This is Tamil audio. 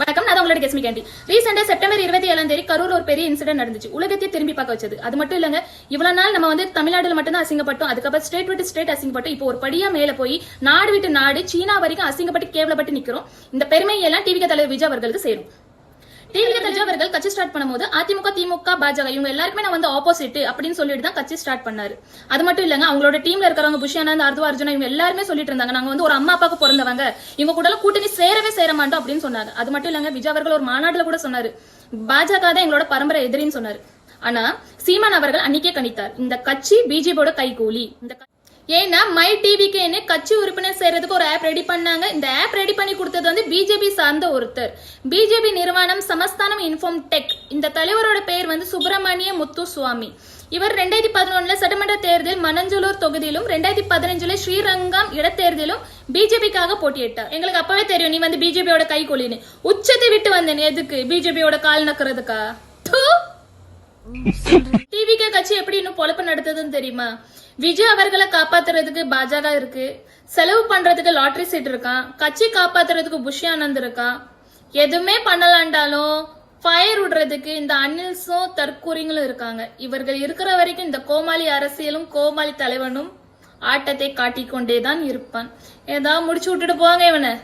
வணக்கம் நான் உங்களோட கெஸ்மி கேண்டி. ரீசெண்டா செப்டம்பர் இருபத்தி ஏழாம் தேதி கரூர் ஒரு பெரிய இன்சிடென்ட் நடந்துச்சு. உலகத்தையே திரும்பி பார்க்க வச்சது. அது மட்டும் இல்லங்க இவ்வளவு நாள் நம்ம வந்து தமிழ்நாடுல மட்டும்தான் அசிங்கப்பட்டோம். அதுக்கப்புறம் ஸ்டேட் விட்டு ஸ்டேட் அசிங்கப்பட்டோம். இப்போ ஒரு படியா மேல போய் நாடு விட்டு நாடு சீனா வரைக்கும் அசிங்கப்பட்டு கேவலப்பட்டு நிக்கிறோம். இந்த பெருமை எல்லாம் டிவிக தலைவர் விஜய் அவர்களுக்கு சேரும். டிவி தலைவர் அவர்கள் கட்சி ஸ்டார்ட் பண்ணும்போது அதிமுக திமுக பாஜக இவங்க எல்லாருக்குமே நான் வந்து ஆப்போசிட் அப்படின்னு சொல்லிட்டு தான் கட்சி ஸ்டார்ட் பண்ணாரு. அது மட்டும் இல்லங்க அவங்களோட டீம்ல இருக்கிறவங்க புஷியானந்த் அர்துவ அர்ஜுனா இவங்க எல்லாருமே சொல்லிட்டு இருந்தாங்க. நாங்க வந்து ஒரு அம்மா அப்பாவுக்கு பிறந்தவங்க. இவங்க கூட கூட்டணி சேரவே சேர மாட்டோம் அப்படின்னு சொன்னாங்க. அது மட்டும் இல்லங்க விஜய் அவர்கள் ஒரு மாநாட்டுல கூட சொன்னாரு. பாஜக தான் எங்களோட பரம்பரை எதிரின்னு சொன்னாரு. ஆனா சீமான் அவர்கள் அன்னைக்கே கணித்தார். இந்த கட்சி பிஜேபியோட கைகூலி. இந்த ஏன்னா மை டிவிக்குன்னு கட்சி உறுப்பினர் சேர்றதுக்கு ஒரு ஆப் ரெடி பண்ணாங்க. இந்த ஆப் ரெடி பண்ணி கொடுத்தது வந்து பிஜேபி சார்ந்த ஒருத்தர். பிஜேபி நிறுவனம் சமஸ்தானம் இன்ஃபார்ம் டெக் இந்த தலைவரோட பெயர் வந்து சுப்பிரமணிய முத்து சுவாமி இவர் ரெண்டாயிரத்தி பதினொன்னுல சட்டமன்ற தேர்தல் மனஞ்சலூர் தொகுதியிலும் ரெண்டாயிரத்தி பதினஞ்சுல ஸ்ரீரங்கம் இடத்தேர்தலும் பிஜேபிக்காக போட்டியிட்டார். எங்களுக்கு அப்பவே தெரியும் நீ வந்து பிஜேபியோட கைகொலின்னு. உச்சத்தை விட்டு வந்தேன் எதுக்கு பிஜேபியோட கால் நக்கிறதுக்கா? தூ கட்சி எப்படி இன்னும் பொழப்பு நடத்துதுன்னு தெரியுமா? விஜய் அவர்களை காப்பாத்துறதுக்கு பாஜக இருக்கு. செலவு பண்றதுக்கு லாட்ரி சீட் இருக்கான் கட்சி காப்பாத்துறதுக்கு புஷி ஆனந்த் இருக்கான் எதுவுமே பண்ணலாண்டாலும் ஃபயர் விடுறதுக்கு இந்த அனில்ஸும் தற்கூரிங்களும் இருக்காங்க. இவர்கள் இருக்கிற வரைக்கும் இந்த கோமாளி அரசியலும் கோமாளி தலைவனும் ஆட்டத்தை காட்டிக் கொண்டேதான் இருப்பான். ஏதாவது முடிச்சு விட்டுட்டு போவாங்க இவனை.